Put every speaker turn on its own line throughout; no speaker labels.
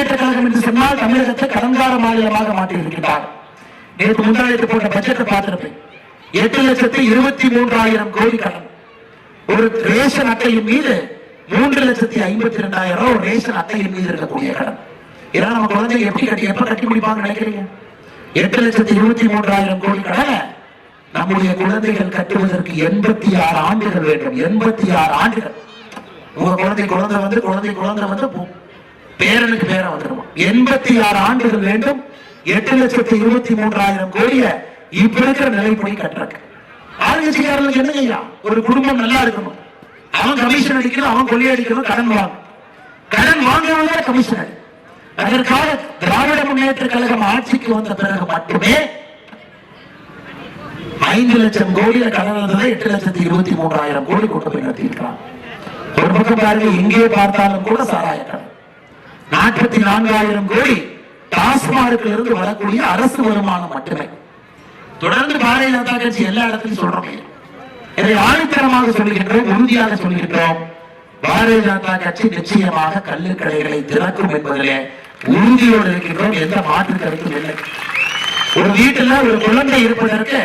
முன்னேற்ற கழகம் என்று சொன்னால் தமிழகத்தை கடன்கார மாநிலமாக மாற்றியிருக்கிறார் நேற்று முன்னாடி போட்ட பட்ஜெட்டை பார்த்திருப்பேன். எட்டு லட்சத்தி இருபத்தி மூன்றாயிரம் கோடி கடன். ஒரு ரேஷன் அட்டையின் மீது மூன்று லட்சத்தி ஐம்பத்தி ரெண்டாயிரம் ரூபாய் ஒரு ரேஷன் அட்டையின் மீது இருக்கக்கூடிய கடன். ஏன்னா நம்ம குழந்தைங்க எப்படி கட்டி எப்ப கட்டி முடிப்பாங்க நினைக்கிறீங்க? எட்டு லட்சத்தி இருபத்தி மூன்றாயிரம் கோடி கடனை நம்முடைய குழந்தைகள் கட்டுவதற்கு எண்பத்தி ஆறு ஆண்டுகள் வேண்டும். எண்பத்தி ஆறு ஆண்டுகள். உங்க குழந்தை குழந்தை வந்து குழந்தை குழந்தை வந்து பேரனுக்கு பேரம் வந்துடுமா எண்பத்தி ஆறு ஆண்டுகள் வேண்டும். எட்டு லட்சத்தி இருபத்தி மூன்றாயிரம் கோடிய இப்ப இருக்கிற நிலைப்படி கட்டுறாங்க ஆளுங்கட்சிக்காரர்களுக்கு என்ன செய்யலாம்? ஒரு குடும்பம் நல்லா இருக்கணும். அவன் கமிஷன் அடிக்கணும் அவன் கொள்ளையடிக்கணும் கடன் வாங்க கடன் வாங்குறவங்க கமிஷன் அடி அதற்காக திராவிட முன்னேற்ற கழகம் ஆட்சிக்கு வந்த பிறகு மட்டுமே ஐந்து லட்சம் கோடியில கடன் இருந்ததை எட்டு லட்சத்தி இருபத்தி மூன்றாயிரம் கோடி கொண்டு போய் நடத்தியிருக்கிறான். ஒரு பக்கம் பாருங்க எங்கே பார்த்தாலும் கூட சாராய கடன். நாற்பத்தி நான்காயிரம் கோடி டாஸ்மார்க்கில் இருந்து வரக்கூடிய அரசு வருமானம் மட்டுமே. தொடர்ந்து பாரதிய ஜனதா கட்சி எல்லா இடத்திலும் சொல்றோம். இதை ஆணித்தரமாக சொல்கின்றோம் உறுதியாக சொல்கின்றோம். பாரதிய ஜனதா கட்சி நிச்சயமாக கல்லுக்கடைகளை திறக்கும் என்பதிலே உறுதியோடு இருக்கின்றோம் எந்த மாற்று கருத்தும் இல்லை. ஒரு வீட்டுல ஒரு குழந்தை இருப்பதற்கு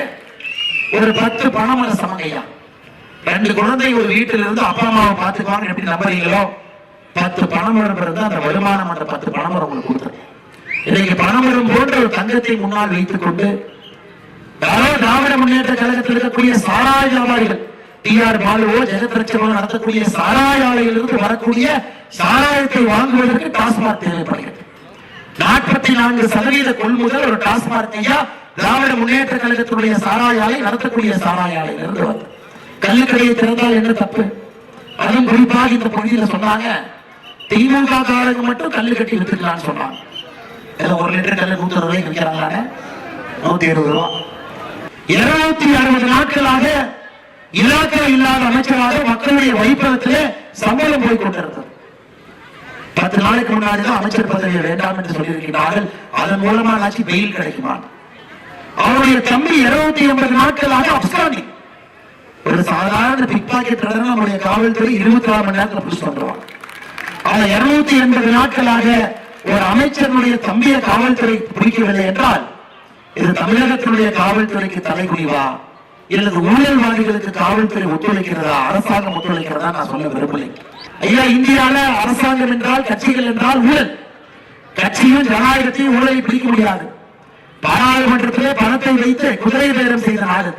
ஒரு பத்து பணம் சமங்கையா ரெண்டு குழந்தை ஒரு வீட்டிலிருந்து அப்பா அம்மாவை பார்த்துக்குவாங்க எப்படி நம்புறீங்களோ? பத்து பணமரம் இருந்தா அந்த வருமானம் அந்த பத்து பணமரம் உங்களுக்கு இன்னைக்கு பணமரம் போன்ற ஒரு தங்கத்தை முன்னால் வைத்துக் கொண்டு யாரோ திராவிட முன்னேற்ற கழகத்தில் இருக்கக்கூடிய சாராய வியாபாரிகள் டி ஆர் பாலுவோ ஜெகத்ரட்சகோ நடத்தக்கூடிய சாராய ஆலையிலிருந்து வரக்கூடிய சாராயத்தை வாங்குவதற்கு டாஸ்மாக் தேவைப்படுகிறது. நாற்பத்தி நான்கு சதவீத கொள்முதல் ஒரு டாஸ்மாக் ஐயா திராவிட முன்னேற்ற கழகத்தினுடைய சாராய ஆலை நடத்தக்கூடிய சாராய ஆலையிலிருந்து வந்து கல்லுக்கடையை திறந்தால் என்ன தப்பு? அதுவும் குறிப்பாக இந்த பகுதியில் சொன்னாங்க திமுக காரங்க மட்டும் கல்லு கட்டி வித்துக்கலாம்னு சொன்னாங்க. ஏதோ ஒரு லிட்டர் கல்லு நூத்தி அறுபது ரூபாய்க்கு விற்கிறாங்களானே நூத்தி இருபது ரூபா. இருநூத்தி அறுபது நாட்களாக இலாக்கா இல்லாத அமைச்சராக மக்களுடைய வைப்பகத்திலே சம்பளம் போய் கொண்டிருந்தது. பத்து நாளைக்கு முன்னாடி தான் அமைச்சர் பதவியை வேண்டாம் என்று சொல்லியிருக்கிறார்கள். அதன் மூலமா ஆட்சி வெயில் கிடைக்குமா? அவருடைய தம்பி இருநூத்தி எண்பது நாட்களாக அப்சானி ஒரு சாதாரண பிக் பாக்கெட் நம்முடைய காவல்துறை இருபத்தி நாலு மணி நேரத்தில் பிடிச்சு வந்துருவாங்க. ஆனா இருநூத்தி எண்பது நாட்களாக ஒரு அமைச்சருடைய தம்பியை காவல்துறை பிடிக்கவில்லை என்றால் இது தமிழகத்தினுடைய காவல்துறைக்கு தலைகுனிவா? இல்லது ஊழல்வாதிகளுக்கு காவல்துறை ஒத்துழைக்கிறதா? அரசாங்கம் ஒத்துழைக்கிறதா நான் சொல்ல விரும்பலை. ஐயா இந்தியால அரசாங்கம் என்றால் கட்சிகள் என்றால் ஊழல். கட்சியும் ஜனநாயகத்தையும் ஊழலை பிடிக்க முடியாது. பாராளுமன்றத்திலே பணத்தை வைத்து குதிரை பேரம் செய்த நாடு.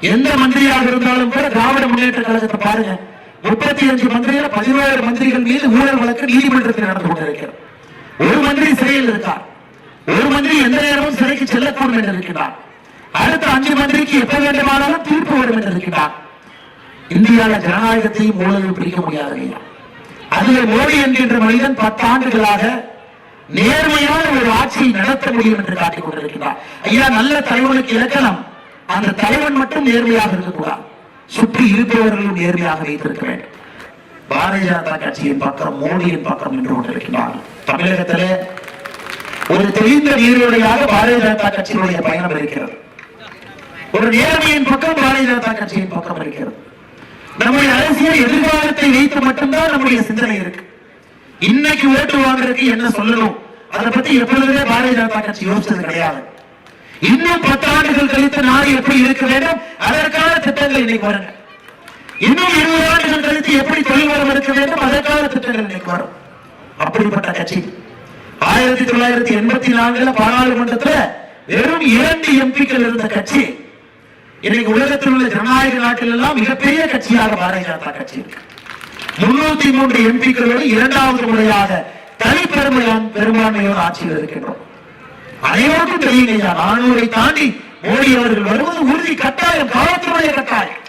எந்த மந்திரியாக இருந்தாலும் கூட திராவிட முன்னேற்ற கழகத்தை பாருங்க. முப்பத்தி அஞ்சு மந்திரிகள் பதினோரு மந்திரிகள் மீது ஊழல் வழக்கு நீதிமன்றத்தில் நடந்து கொண்டிருக்கிறது. ஒரு மந்திரி சிறையில் இருக்கார். ஒரு மந்திரி எந்த நேரமும் சிறைக்கு செல்லக்கூடும் என்று இருக்கிறார் அடுத்த அஞ்சு மந்திரிக்கு எப்ப வேண்டுமானாலும் தீர்ப்பு வரும் என்று இருக்கிறார் இந்தியாவில் ஜனநாயகத்தையும் ஊழலையும் பிடிக்க முடியாது ஐயா. அதுல மோடி என்கின்ற மனிதன் பத்து ஆண்டுகளாக நேர்மையான ஒரு ஆட்சியை நடத்த முடியும் என்று காட்டிக் கொண்டிருக்கிறார் ஐயா நல்ல தலைவனுக்கு இலக்கணம். அந்த தலைவன் மட்டும் நேர்மையாக இருக்கக்கூடாது. சுற்றி இருப்பவர்களும் நேர்மையாக வைத்திருக்க வேண்டும். பாரதிய ஜனதா கட்சியின் பக்கம் மோடியின் பக்கம் நின்று கொண்டிருக்கிறார் தமிழகத்திலே ஒரு தெளிந்த நீர்வழியாக பாரதிய ஜனதா கட்சியினுடைய பயணம் இருக்கிறது. ஒரு நேர்மையின் பக்கம் பாரதிய ஜனதா கட்சியின் பக்கம் இருக்கிறது. நம்முடைய அரசியல் எதிர்காலத்தை வைத்து மட்டும்தான் நம்முடைய சிந்தனை இருக்கு. இன்னைக்கு ஓட்டு வாங்குறதுக்கு என்ன சொல்லணும்? அதை பத்தி எப்பொழுதுமே பாரதிய ஜனதா கட்சி யோசிச்சது கிடையாது. இன்னும் பத்து ஆண்டுகள் கழித்து நாடு எப்படி இருக்க வேண்டும்? அதற்கான திட்டங்கள் இன்னைக்கு வருங்க இன்னும் இருபது ஆண்டுகள் கழித்து எப்படி தொழில் வரம் இருக்க வேண்டும்? அதற்கான திட்டங்கள் இன்னைக்கு வரும். அப்படிப்பட்ட கட்சி. ஆயிரத்தி தொள்ளாயிரத்தி எண்பத்தி நான்குல பாராளுமன்றத்துல வெறும் இரண்டு எம்பிக்கள் இருந்த கட்சி. இன்னைக்கு உலகத்தில் உள்ள ஜனநாயக நாட்டில் எல்லாம் மிகப்பெரிய கட்சியாக பாரதிய ஜனதா கட்சி இருக்கு. முன்னூத்தி மூன்று எம்பிக்களோடு இரண்டாவது முறையாக தனிப்பெருமையான பெரும்பான்மையோடு ஆட்சியில் இருக்கின்றோம். அனைவருக்கும் தெரியும் ஐயா நானூரை தாண்டி மோடி அவர்கள் வருவது உறுதி கட்டாயம் காலத்தினுடைய கட்டாயம்.